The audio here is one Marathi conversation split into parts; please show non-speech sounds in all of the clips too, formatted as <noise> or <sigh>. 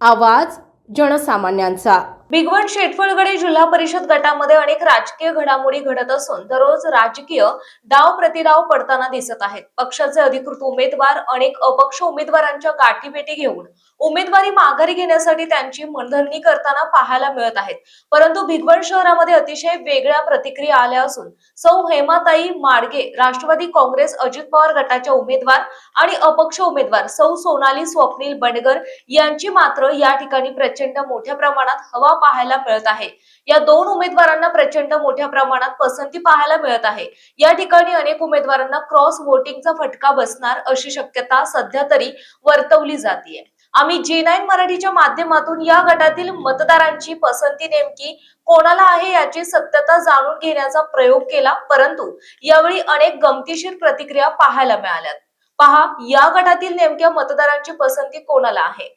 आवाज जनसामान्यांचा. भिगवण शेटफळगडे जिल्हा परिषद गटामध्ये अनेक राजकीय घडामोडी घडत असून दररोज राजकीय डाव प्रतिडाव पडताना दिसत आहेत. पक्षाचे अधिकृत उमेदवार अनेक अपक्ष उमेदवारांच्या गाठीभेटी घेऊन उमेदवारी माघारी घेण्यासाठी त्यांची मनधरणी करताना पाहायला मिळत आहेत. परंतु भिगवण शहरामध्ये अतिशय वेगळ्या प्रतिक्रिया आल्या असून सौ हेमाताई माडगे राष्ट्रवादी काँग्रेस अजित पवार गटाच्या उमेदवार आणि अपक्ष उमेदवार सौ सोनाली स्वप्नील बंडगर यांची मात्र या ठिकाणी प्रचंड मोठ्या प्रमाणात हवा पाहायला मिळत आहे. या दोन उमेदवारांना प्रचंड मोठ्या प्रमाणात पसंती पाहायला मिळत आहे. या ठिकाणी अनेक उमेदवारांना क्रॉस वोटिंगचा फटका बसणार अशी शक्यता सध्या तरी वर्तवली जाते आम्ही जी नाईन मराठीच्या माध्यमातून या गटातील मतदारांची पसंती नेमकी कोणाला आहे याची सत्यता जाणून घेण्याचा प्रयोग केला परंतु यावेळी अनेक गमतीशीर प्रतिक्रिया पाहायला मिळाल्यात. पहा या गटातील नेमक्या मतदारांची पसंती कोणाला आहे?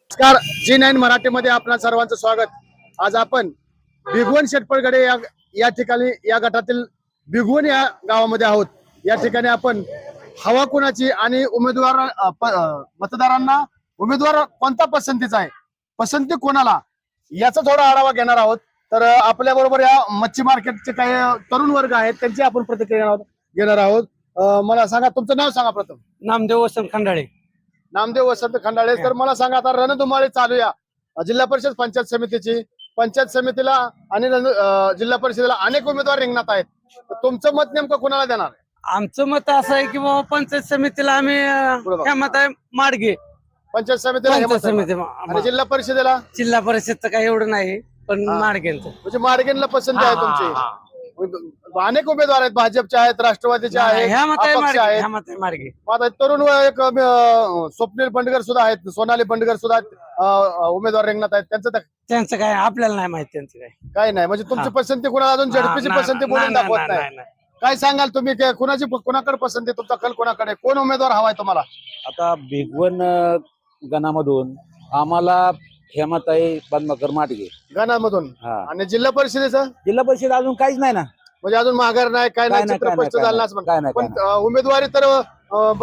जी नाईन मराठीमध्ये आपल्या सर्वांचं स्वागत. आज आपण भिगवण शेटपळगडे या या ठिकाणी या गटातील भिगवण या गावामध्ये आहोत. या ठिकाणी आपण हवा कुणाची आणि उमेदवार मतदारांना उमेदवार कोणता पसंतीचा आहे? पसंती कोणाला? याचा थोडा आढावा घेणार आहोत. तर आपल्या बरोबर या मच्छी मार्केटचे काही तरुण वर्ग आहेत त्यांची आपण प्रतिक्रिया घेणार आहोत- मला सांगा तुमचं नाव सांगा प्रथम. नामदेव वसंत खंडाळे. नामदेव वसंत खंडाळे. तर मला सांगा आता रणधुमाळी चालू या. जिल्हा परिषद पंचायत समितीची. पंचायत समितीला आणि जिल्हा परिषदेला अनेक उमेदवार रिंगणात आहेत. तर तुमचं मत नेमकं कोणाला देणार? आमचं मत असं आहे की बाबा पंचायत समितीला आम्ही. काय मत आहे माडगे पंचायत समितीला. समिती आणि जिल्हा परिषदेला? जिल्हा परिषदचं काही एवढं नाही पण. माडगेंचं म्हणजे मार्गेनला पसंती आहे तुमची. अनेक उमेदवार आहेत. भाजपचे आहेत राष्ट्रवादीचे आहेत ह्या अपक्ष ह्या आता तरुण वय एक अं, स्वप्नील बंडगर सुद्धा आहेत सोनाली बंडगर सुद्धा अं, उमेदवार रिंगणात आहेत. त्यांचं तर त्यांचं काय आपल्याला नाही माहीत त्यांचं काय. काय नाही म्हणजे तुमची हा. पसंती कुणाला अजून झडपीची पसंती बोलून दाखवत नाही. काय सांगाल तुम्ही? काय- कुणाची कुणाकडे पसंती? आहे? तुमचा कल कुणाकडे कोण उमेदवार हवाय तुम्हाला? आता भिगवण अ, गणामधून आम्हाला हेमाताई पद्माकर माटगे. गाण्यामधून? हा. आणि जिल्हा परिषदेचं? जिल्हा परिषद अजून काहीच नाही ना. म्हणजे अजून माघार नाही काय काय नाही नाही, काय चित्रपट नाही, झालं काय असं नाही, काय नाही, पण काय अं, उमेदवारी तर अं,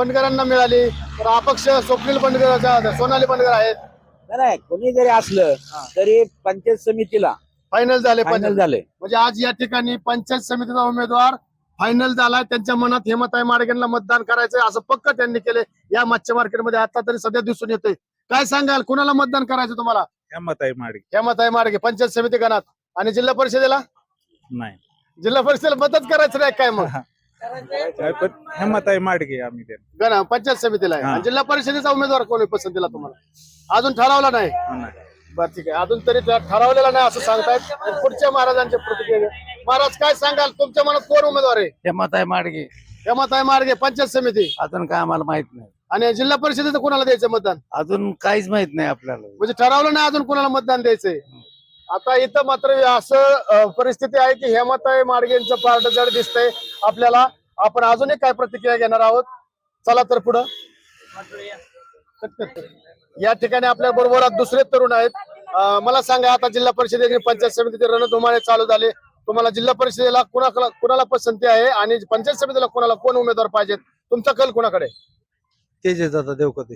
मिळाली. तर अपक्ष स्वप्नील बंडकर सोनाली बंडकर आहेत. नाही, नाही कोणी जरी असलं हा. तरी पंचायत समितीला फायनल झाले फायनल पंचायत झाले. म्हणजे आज या ठिकाणी पंचायत समितीचा उमेदवार फायनल झालाय त्यांच्या मनात हेमताई मार्गेंना मतदान करायचंय असं पक्क त्यांनी केले या मच्छी मार्केटमध्ये आता तरी सध्या दिसून येतोय. काय सांगाल? कुणाला मतदान करायचं तुम्हाला? आहे माडगे. हेमताई मार्गे पंचायत समिती गणात आणि जिल्हा परिषदेला? नाही. जिल्हा परिषदेला मतच करायचं नाही काय मग? काय पण हिंमत आहे माडगे आम्ही ते गणा पंचायत समितीला आहे. हा. आणि जिल्हा परिषदेचा उमेदवार कोणी पसंतीला तुम्हाला? अजून ठरवला नाही? बर ठीक आहे. अजून तरी ठरवलेला नाही असं सांगतायत. पुढच्या महाराजांच्या प्रतिक्रिया. महाराज काय सांगाल? तुमच्या मनात कोण उमेदवार आहे? हे मत आहे माडगे. हेमताई मार्गे पंचायत समिती. अजून काय आम्हाला माहीत नाही. आणि जिल्हा परिषदेचं कोणाला द्यायचं मतदान? अजून काहीच माहीत नाही आपल्याला. म्हणजे ठरवलं नाही अजून कोणाला मतदान द्यायचंय. आता इथं मात्र असं अं, परिस्थिती आहे की हेमताई मार्गेंचं पार्ट जड दिसतंय. आपल्याला आपण अजूनही काय प्रतिक्रिया घेणार आहोत? चला तर पुढं. या ठिकाणी आपल्या बरोबर दुसरे तरुण आहेत. अं, मला सांगा आता जिल्हा परिषद पंचायत समितीचे रणधुमाळे चालू झाले. तुम्हाला जिल्हा परिषदेला कुणाला कुणाला पसंती आहे? आणि पंचायत समितीला कोणाला कोण उमेदवार पाहिजेत? तुमचा कल कुणाकडे? तेज दादा देवकते.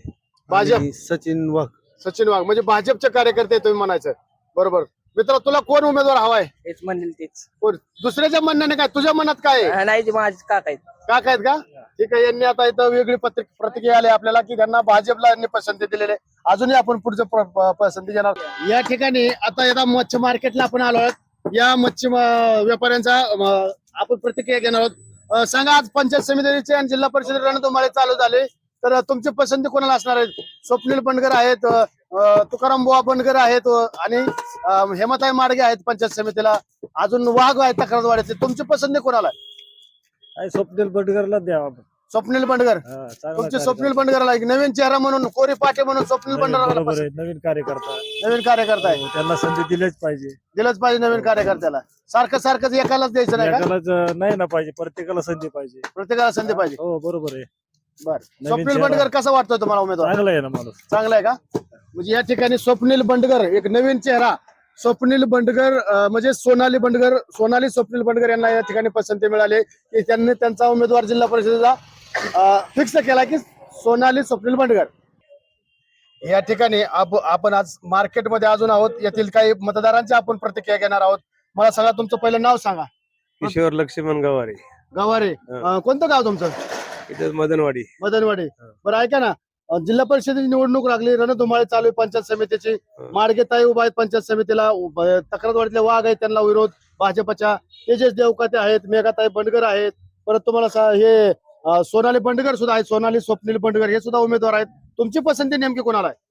भाजप. आणि सचिन वाघ. सचिन वाघ म्हणजे भाजपचे कार्यकर्ते तुम्ही म्हणायचं. बरोबर. मित्र तुला कोण उमेदवार हवाय? तेच म्हणेल तेच. कोण? दुसऱ्याच्या म्हणण्याने काय? तुझ्या मनात काय आहे? हा, नाही ते माझे काका आहेत. का काय का? ठीक आहे यांनी आता इथं वेगळी पत्रिक प्रतिक्रिया आली आपल्याला की त्यांना भाजपला यांनी पसंती दिलेली आहे. अजूनही आपण पुढचं प- प- पसंती घेणार या ठिकाणी आता येता मच्छी मार्केटला आपण आलो आहोत. या मच्छी म- व्यापाऱ्यांचा म, आपण प्रतिक्रिया घेणार आहोत. अं, सांगा आज पंचायत समितीचे आणि जिल्हा परिषद रणधुमाळे चालू झाले. तर तुमची पसंती कोणाला असणार आहे? स्वप्नील बंडगर आहेत तुकाराम बुवा बंडगर आहेत आणि हेमताई मार्गे आहेत पंचायत समितीला. अजून वाघ आहेत तक्रारवाड्याचे तुमची पसंती कोणाला आहे? स्वप्नील बडगरला द्यावा. स्वप्नील बंडगर तुमचे. स्वप्नील बंडगरला एक नवीन चेहरा म्हणून कोरी पाटे म्हणून स्वप्नील आहे नवीन कार्यकर्ता. नवीन कार्यकर्ता आहे. हो, त्यांना संधी दिलीच पाहिजे. दिलंच पाहिजे नवीन कार्यकर्त्याला. सारखं सारखंच एकालाच द्यायचं नाही नाही ना पाहिजे प्रत्येकाला संधी पाहिजे. प्रत्येकाला संधी पाहिजे. हो बरोबर आहे. बर. स्वप्नील. बंडगर कसा वाटतोय तुम्हाला उमेदवार? चांगला आहे ना माणूस. चांगला आहे का? म्हणजे या ठिकाणी स्वप्नील बंडगर एक नवीन चेहरा. स्वप्नील बंडगर अं, म्हणजे सोनाली बंडगर सोनाली स्वप्नील बंडगर यांना या ठिकाणी पसंती मिळाली. की त्यांनी त्यांचा उमेदवार जिल्हा परिषदेचा फिक्स केला की सोनाली स्वप्नील बंडगर. या ठिकाणी आप- आपण आज मार्केटमध्ये अजून आहोत. येथील काही मतदारांची आपण प्रतिक्रिया घेणार आहोत. मला सांगा तुमचं पहिलं नाव सांगा. किशोर लक्ष्मण गवारे. गवारे. अं, कोणतं गाव तुमचं? मदनवाडी. मदनवाडी. बरं ऐका ना. जिल्हा परिषदेची निवडणूक लागली रणधुमाळी चालू आहे पंचायत समितीची. माडगेताई उभा आहेत पंचायत समितीला. तक्रारवाडीतले वाघ आहेत त्यांना विरोध. भाजपच्या तेजस देवकाते आहेत मेघाताई बंडगर आहेत. परत तुम्हाला सा- हे सोनाली बंडगर सुद्धा आहेत. सोनाली स्वप्नील बंडगर हे सुद्धा उमेदवार आहेत. तुमची पसंती नेमकी कोणाला आहे?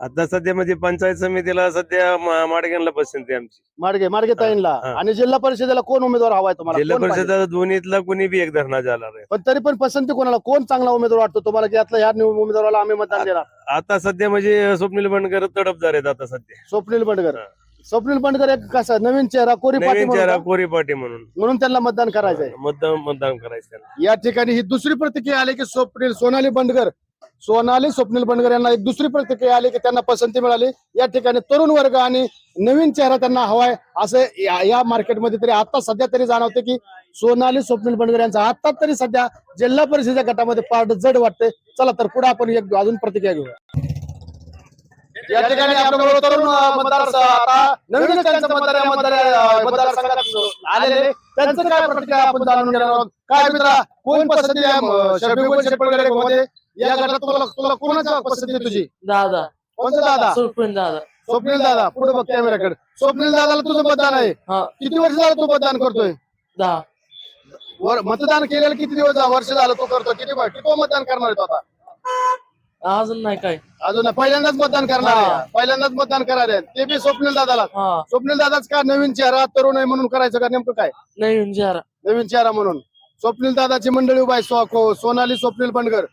आता सध्या म्हणजे पंचायत समितीला सध्या मा- माडग्यांना पसंती आहे आमची माडगे माडगे ताईंला हा. आणि जिल्हा परिषदेला कोण उमेदवार हवाय तुम्हाला जिल्हा कोण पाहिजे? परिषद दोन्हीतला कोणी बी एक धरणा झाला पण तरी पण पसंती कोणाला कोण चांगला उमेदवार वाटतो तुम्हाला की यातला ह्या निव- उमेदवाराला आम्ही मतदान देणार आता सध्या म्हणजे स्वप्नील बंडकर तडफदार आहेत आता सध्या स्वप्नील बंडगर हा. स्वप्नील बंडगर एक कसा नवीन चेहरा कोरी पाटी नवीन चेहरा? कोरी पाटी म्हणून म्हणून त्यांना मतदान करायचंय मतदान मतदान करायचं त्यांना. या ठिकाणी ही दुसरी प्रतिक्रिया आली की स्वप्नील सोनाली बंडगर सोनाली स्वप्नील बनगर यांना एक दुसरी प्रतिक्रिया आली की त्यांना पसंती मिळाली. या ठिकाणी तरुण वर्ग आणि नवीन चेहरा त्यांना हवाय असं या- मार्केटमध्ये तरी आता सध्या तरी जाणवते की सोनाली स्वप्नील बनगर यांचा आता तरी सध्या जिल्हा परिषदेच्या गटामध्ये पार्ट जड वाटते. चला तर पुढे आपण एक अजून प्रतिक्रिया घेऊया. या ठिकाणी आपल्याबरोबर तरुण मतदार आता नवीनच त्यांचं मतदार मतदार मतदारसंघात आलेले त्यांचं काय प्रतिक्रिया आपण जाणून घेणार आहोत? काय मित्रा कोण पसंती आहे म, शफी मध्ये या गटात तुला तुला कोणाचा पसंती आहे तुझी? दादा. कोणता दादा? सुरपण दादा. स्वप्नील दादा. पुढे बघ कॅमेराकडे स्वप्नील दादाला तुझं मतदान आहे. हा. किती वर्ष झालं तू मतदान करतोय? दहा. वर- मतदान केलेलं किती दिवस झा- वर्ष झालं तू करतो किती किती मतदान करणार आहे तू आता? अजून नाही काय. अजून पहिल्यांदाच मतदान करणार आहे. पहिल्यांदाच मतदान करणार आहे. ते बी स्वप्नील दादाला. हा. स्वप्नील दादाच का नवीन चेहरा तरुण आहे म्हणून करायचं का? नेमकं काय? नवीन चेहरा. नवीन चेहरा म्हणून. स्वप्नील दादाची मंडळी उभा आहे. को- सोनाली स्वप्नील बनगर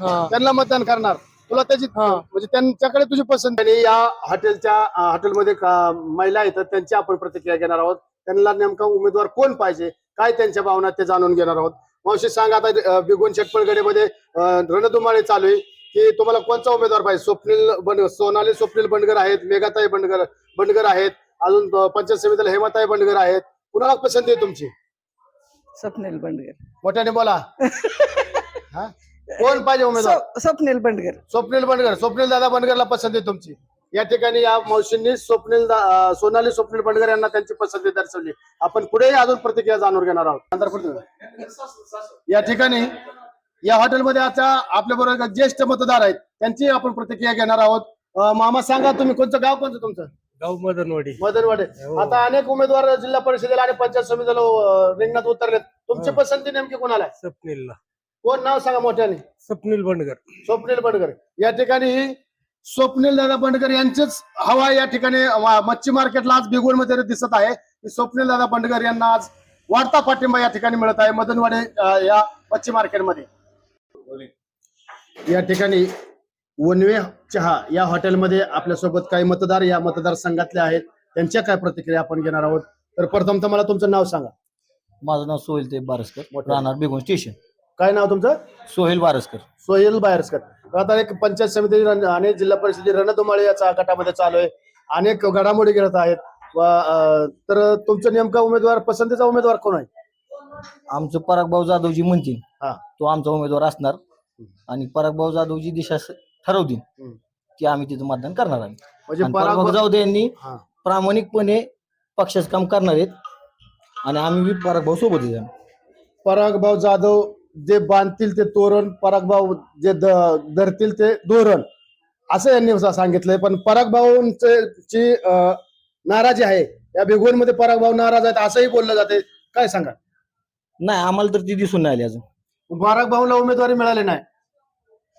त्यांना मतदान करणार. तुला त्याची हा. म्हणजे त्यांच्याकडे तुझी पसंत आणि या हॉटेलच्या हॉटेलमध्ये महिला आहेत त्यांची आपण प्रतिक्रिया घेणार आहोत. त्यांना नेमका उमेदवार कोण पाहिजे? काय त्यांच्या भावना ते जाणून घेणार आहोत. मावशी सांग आता बिगोन अं, रणधुमाळी चालू आहे. की तुम्हाला कोणता उमेदवार पाहिजे? स्वप्नील बंड सोनाली स्वप्नील बंडगर आहेत मेघाताई बंडगर बंडगर आहेत अजून पंचायत समितीला हेमाताई बंडगर आहेत. कुणाला पसंती आहे तुमची? स्वप्नील बंडगर. मोठ्याने बोला. <laughs> हा? कोण पाहिजे उमेदवार? स्वप्नील बंडगर. स्वप्नील बंडगर. स्वप्नील दादा बंडगरला पसंती आहे तुमची. या ठिकाणी या मावशींनी स्वप्नील दा- अं, सोनाली स्वप्नील बंडगर यांना त्यांची पसंती दर्शवली. आपण पुढेही अजून प्रतिक्रिया जाणून घेणार आहोत. नंतर पुढे. या ठिकाणी या हॉटेलमध्ये आता आपल्या बरोबर ज्येष्ठ मतदार आहेत. त्यांची आपण प्रतिक्रिया घेणार आहोत. अं, मामा सांगा तुम्ही कोणतं गाव कोणतं तुमचं? गाव मदनवाडी. मदनवाडे. आता अनेक उमेदवार जिल्हा परिषदेला आणि पंचायत समितीला अं, रिंगणात उतरलेत. तुमची पसंती नेमकी कोणाला आहे? स्वप्नीलला. कोण नाव सांगा मोठ्याने? स्वप्नील बंडगर. स्वप्नील बंडकर या ठिकाणी स्वप्नील दादा बंडकर यांचेच हवा या ठिकाणी मच्छी मार्केटला आज बिगुलमध्ये दिसत आहे. स्वप्नील दादा बंडकर यांना आज वाढता पाठिंबा या ठिकाणी मिळत आहे. मदनवाडे या मच्छी मार्केटमध्ये. या ठिकाणी वनवे चहा या हॉटेलमध्ये आपल्यासोबत काही मतदार या मतदारसंघातले आहेत. त्यांच्या काय प्रतिक्रिया आपण घेणार आहोत? तर प्रथम तर मला तुमचं नाव सांगा. माझं नाव सोहेल ते बारसकर मोठं. राहणार बेगोन स्टेशन. काय नाव तुमचं? सोहेल बारसकर. सोहेल बायरसकर आता एक पंचायत समिती रण- आणि जिल्हा परिषद रणधुमाळी याचा गटामध्ये चालू आहे. अनेक घडामोडी घडत आहेत. व, अं, तर तुमचं नेमका उमेदवार पसंतीचा उमेदवार कोण आहे? आमचं परागभाऊ जाधवजी म्हणतील. हा. तो आमचा उमेदवार असणार. आणि परागभाऊ जाधवजी दिशा स- ठरवतील. की आम्ही तिथं मतदान करणार आम्ही. म्हणजे आणि परागभाऊ पराग जाधव यांनी हा. प्रामाणिकपणे पक्षाचं काम करणार आहेत. आणि आम्ही बी परागभाऊ सोबत आहे परागभाऊ जाधव जे बांधतील ते तोरण परागभाऊ जे धरतील ते धोरण. असं यांनी सांगितलंय. पण परागभाऊंची नाराजी आहे. या भिगवणमध्ये परागभाऊ नाराज आहेत असंही बोललं जाते. काय सांगा नाही आम्हाला तर ती दिसून नाही आली अजून. परागभाऊला उमेदवारी मिळाली नाही.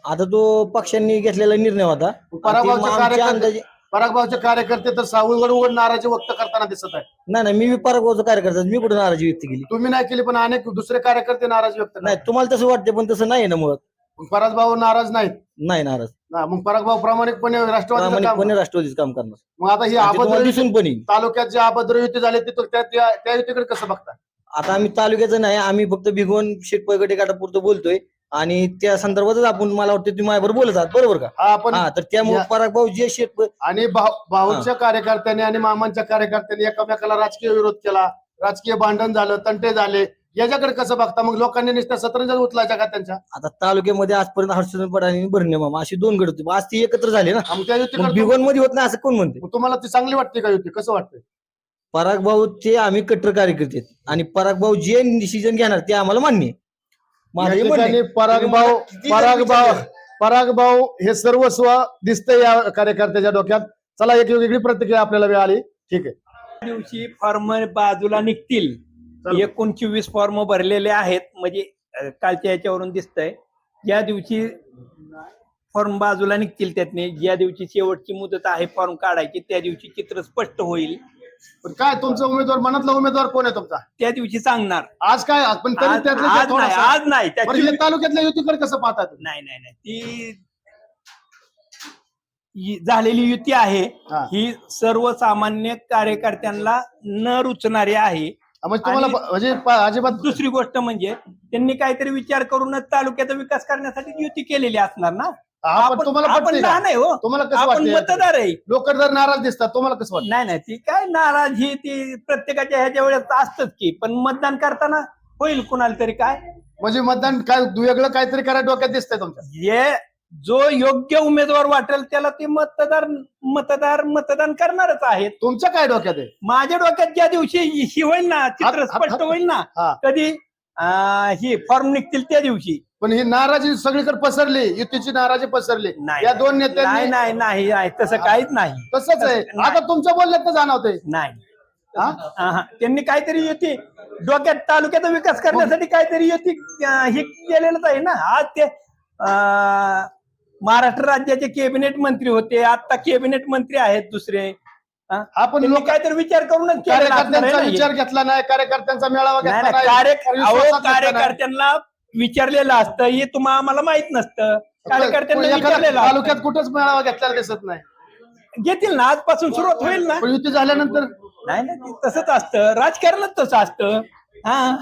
आता तो पक्षांनी घेतलेला निर्णय होता. आणि आमच्या कार्यकर्ते तर सावळगड उघड नाराजी व्यक्त करताना दिसत आहे नाही नाही मी बी परागभाऊचा कार्यकर्ता. मी कुठे नाराजी व्यक्त केली? तुम्ही नाही केली पण अनेक दुसरे कार्यकर्ते नाराज व्यक्त नाही तुम्हाला तसं वाटते पण तसं नाही ना मुळात पराग भाऊ नाराज नाहीत. नाही नाराज. ना, मग पराग भाऊ प्रामाणिकपणे प्रामाणिकपणे राष्ट्रवादीचं काम करणार. मग आता ही अभद्र दिसून पण तालुक्यात जे अभद्र युती झाली ते त्या युतीकडे कसं बघता आता आम्ही तालुक्याचं नाही आम्ही फक्त भिगवण शेटपळगटे गाठापुरतं बोलतोय. आणि त्या संदर्भातच आपण मला वाटतं तुम्ही माझ्याबरोबर बोलत आहात. बरोबर का? हा आपण हा तर त्यामुळे या- पराग भाऊ जे शेट आणि भाऊ भाऊंच्या कार्यकर्त्यांनी आणि मामांच्या कार्यकर्त्यांनी एकमेकाला राजकीय विरोध केला राजकीय भांडण झालं तंटे झाले. याच्याकडे कसं बघता? मग लोकांनी नुसत्या सतरंजा उचलायच्या का त्यांच्या? आता तालुक्यामध्ये आजपर्यंत हर्षवर्धन पड आणि भरणे मामा अशी दोन गट होते. आज ती एकत्र झाली ना. त्या मग युतीकडे मध्ये होत नाही असं कोण म्हणते? मग तुम्हाला ती चांगली वाटते का युती? कसं वाटतंय? पराग भाऊ ते आम्ही कट्टर कार्यकर्ते आहेत. आणि पराग भाऊ जे डिसिजन घेणार ते आम्हाला मान्य आहे. माझं या म्हणणं. आहे. ठिकाणी पराग तुम्ही भाऊ मला किती पराग जरी भाऊ विचारलं, पराग भाऊ हे सर्वस्व दिसतंय या कार्यकर्त्याच्या डोक्यात. चला एक वेगळी प्रतिक्रिया आपल्याला मिळाली. ठीक आहे. दिवशी फॉर्म बाजूला निघतील. चला. एकूण चोवीस फॉर्म भरलेले आहेत. म्हणजे अं, कालच्या याच्यावरून दिसतंय. ज्या दिवशी फॉर्म बाजूला निघतील त्यातने. ज्या दिवशी शेवटची मुदत आहे फॉर्म काढायची त्या दिवशी चित्र स्पष्ट होईल. पण काय तुमचा उमेदवार मनातला उमेदवार कोण आहे तुमचा? त्या दिवशी सांगणार. आज काय? पण तरी आज त्यातलं आज नाही थोडासा- आज नाही. बरं, त्याची हे तालुक्यातल्या युतीकडे कसं पाहता तुम्ही? नाही नाही नाही. ती ही झालेली युती आहे. हा. ही सर्वसामान्य कार्यकर्त्यांना न रुचणारी आहे. म्हणजे तुम्हाला आणि- प- म्हणजे प- अजिबात दुसरी गोष्ट म्हणजे त्यांनी काहीतरी विचार करूनच तालुक्याचा विकास करण्यासाठी युती केलेली असणार ना? आपण तुम्हाला आपण? लहान आहे हो. तुम्हाला कसं आपण वाटतं मतदार आहे. लोक जर नाराज दिसतात तुम्हाला कसं वाटतं नाही नाही ती काय नाराज ही ती प्रत्येकाच्या ह्याच्या वेळेस असतच की पण मतदान करताना होईल कुणाला तरी काय? म्हणजे मतदान काय वेगळं काहीतरी करायला डोक्यात दिसतंय तुमच्या. जे जो योग्य उमेदवार वाटेल त्याला ते मतदार मतदार मतदान करणारच आहेत. तुमच्या काय डोक्यात आहे? माझ्या डोक्यात ज्या दिवशी ही होईल ना चित्र हात- हात- स्पष्ट होईल ना हा. कधी अं, ही फॉर्म निघतील त्या दिवशी. पण ही नाराजी सगळीकडे पसरली युतीची नाराजी पसरली. नाही या दोन नाही नेत्यांनी नाही नाही नाही तसं काहीच नाही. तसंच आहे. आता तुमच्या बोलण्यात तर जाणवतंय. नाही. हा? त्यांनी काहीतरी युती डोक्यात तालुक्याचा विकास करण्यासाठी काहीतरी युती अं, हे केलेलंच आहे ना. आज ते अं, महाराष्ट्र राज्याचे कॅबिनेट मंत्री होते. आता कॅबिनेट मंत्री आहेत दुसरे? आपण लोक काहीतरी विचार करूनच कार्यकर्त्यांचा ना. विचार घेतला नाही. कार्यकर्त्यांचा मेळावा घेतला नाही. कार्यकर्त्यांना विचारलेलं असतं. हे तुम्हाला आम्हाला माहीत नसतं. कार्यकर्त्यांना विचारलेलं तालुक्यात. कुठंच मेळावा घेतलेला दिसत नाही. घेतील ना. आजपासून सुरुवात होईल ना. युती झाल्यानंतर नाही नाही. तसंच असतं. राजकारणात तसं असतं. हा?